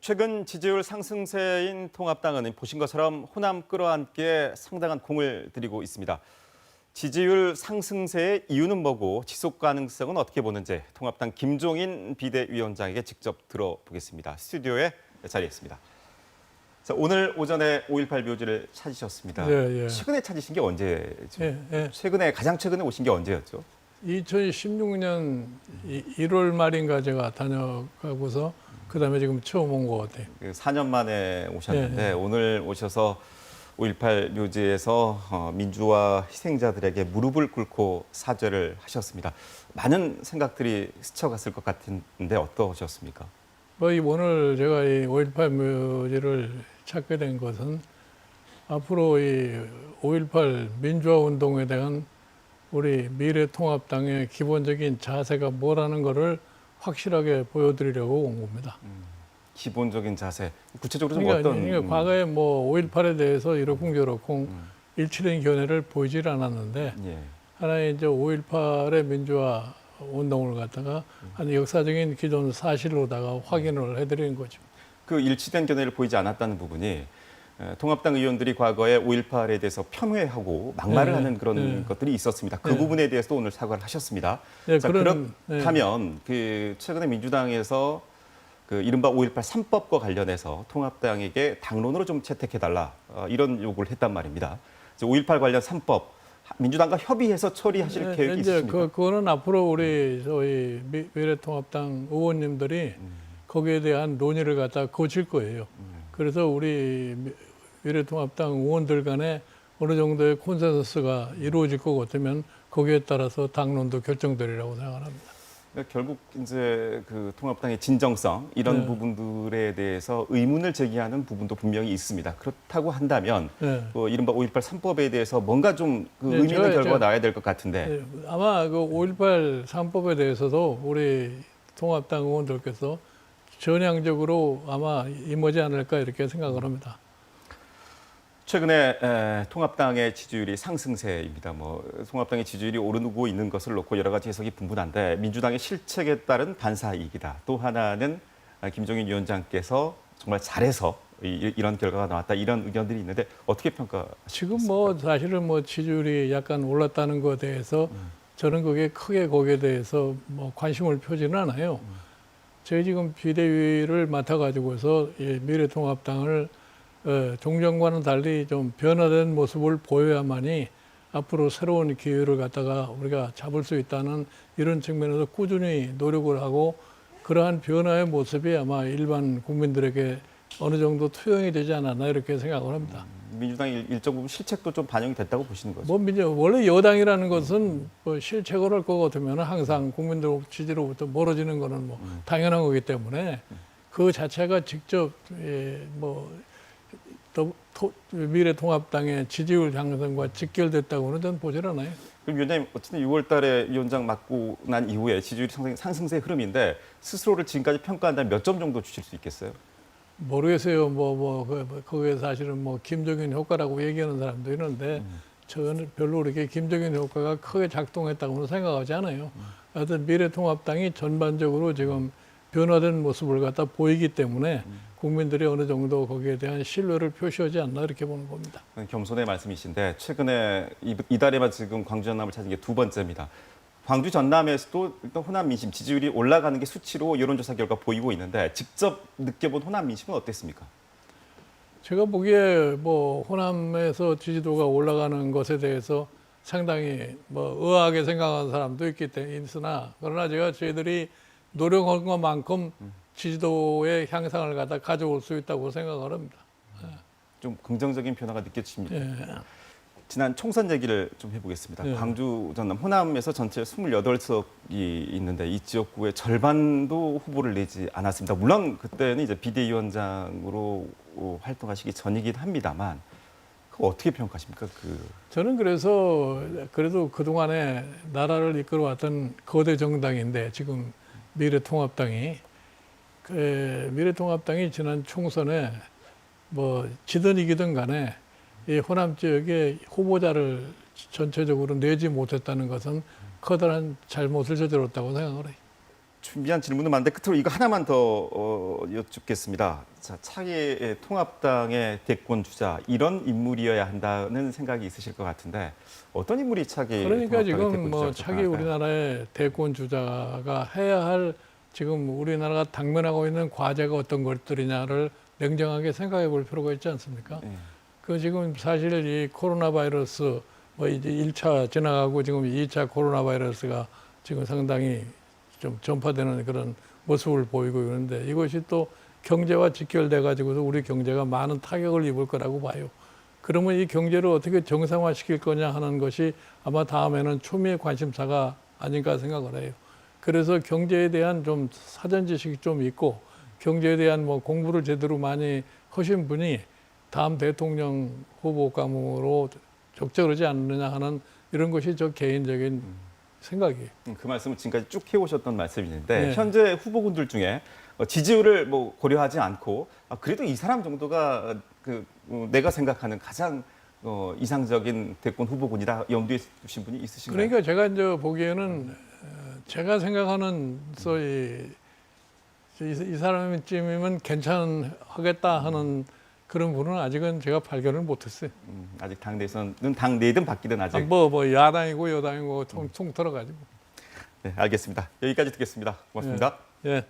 최근 지지율 상승세인 통합당은 보신 것처럼 호남 끌어안기에 상당한 공을 들이고 있습니다. 지지율 상승세의 이유는 뭐고 지속 가능성은 어떻게 보는지 통합당 김종인 비대위원장에게 직접 들어보겠습니다. 스튜디오에 자리했습니다. 자, 오늘 오전에 5.18 묘지를 찾으셨습니다. 예, 예. 최근에 찾으신 게 언제죠? 예, 예. 최근에 가장 최근에 오신 게 언제였죠? 2016년 1월 말인가 제가 다녀가고서 그다음에 지금 처음 온 것 같아요. 그 4년 만에 오셨는데 예, 예. 오늘 오셔서 5.18 묘지에서 어, 민주화 희생자들에게 무릎을 꿇고 사죄를 하셨습니다. 많은 생각들이 스쳐갔을 것 같은데 어떠셨습니까? 뭐이 오늘 제가 이 5.18 묘지를 찾게 된 것은 앞으로 이 5.18 민주화 운동에 대한 우리 미래통합당의 기본적인 자세가 뭐라는 것을 확실하게 보여드리려고 온 겁니다. 기본적인 자세, 구체적으로 좀 그러니까, 어떤 그러니까 음, 과거에 뭐 5.18에 대해서 이러쿵 저러쿵 음. 일치된 견해를 보이질 않았는데 예. 하나의 이제 5.18의 민주화 운동을 갖다가 한 역사적인 기존 사실로다가 확인을 해드리는 거죠. 그 일치된 견해를 보이지 않았다는 부분이 에, 통합당 의원들이 과거에 5.18에 대해서 폄훼하고 막말을 네, 하는 그런 네. 것들이 있었습니다. 그 네. 부분에 대해서도 오늘 사과를 하셨습니다. 네, 자, 그런- 네. 그렇다면 그 최근에 민주당에서 그 이른바 5.18 3법과 관련해서 통합당에게 당론으로 좀 채택해달라 어, 이런 요구를 했단 말입니다. 5.18 관련 3법 민주당과 협의해서 처리하실 네, 계획이 있으십니까? 그 그거는 앞으로 우리 저희 미- 미래통합당 의원님들이 거기에 대한 논의를 갖다 거칠 거예요. 그래서 우리 미- 미래통합당 의원들 간에 어느 정도의 콘센서스가 이루어질 것 같으면 거기에 따라서 당론도 결정되리라고 생각합니다. 그러니까 결국 이제 그 통합당의 진정성 이런 네. 부분들에 대해서 의문을 제기하는 부분도 분명히 있습니다. 그렇다고 한다면 네. 그 이른바 5.18 3법에 대해서 뭔가 좀그 네, 의미 있는 결과가 나와야 될 것 같은데 네, 아마 그 5.18 3법에 대해서도 우리 통합당 의원들께서 전향적으로 아마 임하지 않을까 이렇게 생각을 합니다. 최근에 에, 통합당의 지지율이 상승세입니다. 뭐 통합당의 지지율이 오르고 있는 것을 놓고 여러 가지 해석이 분분한데 민주당의 실책에 따른 반사이익이다. 또 하나는 아, 김종인 위원장께서 정말 잘해서 이, 이런 결과가 나왔다 이런 의견들이 있는데 어떻게 평가하십니까? 지금 뭐 사실은 뭐 지지율이 약간 올랐다는 것에 대해서 저는 그게 크게 거기에 대해서 뭐 관심을 표지는 않아요. 저희 지금 비대위를 맡아가지고서 이 미래통합당을 어, 종전과는 달리 좀 변화된 모습을 보여야만이 앞으로 새로운 기회를 갖다가 우리가 잡을 수 있다는 이런 측면에서 꾸준히 노력을 하고 그러한 변화의 모습이 아마 일반 국민들에게 어느 정도 투영이 되지 않았나 이렇게 생각을 합니다. 민주당의 일- 일정 부분 실책도 좀 반영이 됐다고 보시는 거죠? 뭐 민주 원래 여당이라는 것은 뭐 실책을 할 것 같으면 항상 국민들 지지로부터 멀어지는 거는 뭐 당연한 거기 때문에 그 자체가 직접 예, 뭐 더- 토- 미래통합당의 지지율 향상과 직결됐다고는 저는 보질 않아요. 그럼 위원장님 어쨌든 6월 달에 위원장 맡고 난 이후에 지지율 상승, 상승세 흐름인데 스스로를 지금까지 평가한다면 몇 점 정도 주실 수 있겠어요? 모르겠어요. 뭐, 뭐, 그, 뭐, 그게 사실은 뭐, 김정인 효과라고 얘기하는 사람도 있는데, 저는 별로 그렇게 김정인 효과가 크게 작동했다고는 생각하지 않아요. 하여튼 미래통합당이 전반적으로 지금 변화된 모습을 갖다 보이기 때문에 국민들이 어느 정도 거기에 대한 신뢰를 표시하지 않나 이렇게 보는 겁니다. 겸손의 말씀이신데 최근에 이- 이달에만 지금 광주 전남을 찾은 게 두 번째입니다. 광주 전남에서도 일단 호남 민심 지지율이 올라가는 게 수치로 여론조사 결과 보이고 있는데 직접 느껴본 호남 민심은 어땠습니까? 제가 보기에 뭐 호남에서 지지도가 올라가는 것에 대해서 상당히 뭐 의아하게 생각하는 사람도 있기 때문에 있으나 그러나 제가 저희들이 노력한 것만큼 지지도의 향상을 갖다 가져올 수 있다고 생각을 합니다. 좀 긍정적인 변화가 느껴집니다. 예. 지난 총선 얘기를 좀 해보겠습니다. 네. 광주 전남 호남에서 전체 28석이 있는데 이 지역구의 절반도 후보를 내지 않았습니다. 물론 그때는 이제 비대위원장으로 어, 활동하시기 전이긴 합니다만 그거 어떻게 평가하십니까? 그 저는 그래서 그래도 그동안에 나라를 이끌어왔던 거대 정당인데 지금 미래통합당이 그 미래통합당이 지난 총선에 뭐 지든 이기든 간에 이 호남 지역에 후보자를 전체적으로 내지 못했다는 것은 커다란 잘못을 저질렀다고 생각을 해요. 준비한 질문은 많은데 끝으로 이거 하나만 더 어, 여쭙겠습니다. 자, 차기 통합당의 대권 주자 이런 인물이어야 한다는 생각이 있으실 것 같은데 어떤 인물이 차기 그러니까 지금 뭐 차기? 우리나라의 대권 주자가 해야 할 지금 우리나라가 당면하고 있는 과제가 어떤 것들이냐를 냉정하게 생각해 볼 필요가 있지 않습니까? 예. 그 지금 사실 이 코로나 바이러스 뭐 이제 1차 지나가고 지금 2차 코로나 바이러스가 지금 상당히 좀 전파되는 그런 모습을 보이고 있는데 이것이 또 경제와 직결돼 가지고서 우리 경제가 많은 타격을 입을 거라고 봐요. 그러면 이 경제를 어떻게 정상화 시킬 거냐 하는 것이 아마 다음에는 초미의 관심사가 아닌가 생각을 해요. 그래서 경제에 대한 좀 사전 지식이 좀 있고 경제에 대한 뭐 공부를 제대로 많이 하신 분이 다음 대통령 후보감으로 적절하지 않느냐 하는 이런 것이 저 개인적인 생각이에요. 음, 그 말씀을 지금까지 쭉 해오셨던 말씀인데 네. 현재 후보군들 중에 어, 지지율을 뭐 고려하지 않고 아, 그래도 이 사람 정도가 어, 그 어, 내가 생각하는 가장 어, 이상적인 대권 후보군이다 염두에 두신 분이 있으신가요? 그러니까 제가 이제 보기에는 어, 제가 생각하는 소위 이, 이 사람쯤이면 괜찮하겠다 하는 그런 분은 아직은 제가 발견을 못했어요. 음, 아직 당내에서는 당 내든 바뀌든 아직 뭐, 뭐 야당이고 여당이고 통, 통 들어가지고. 네, 알겠습니다. 여기까지 듣겠습니다. 고맙습니다. 예.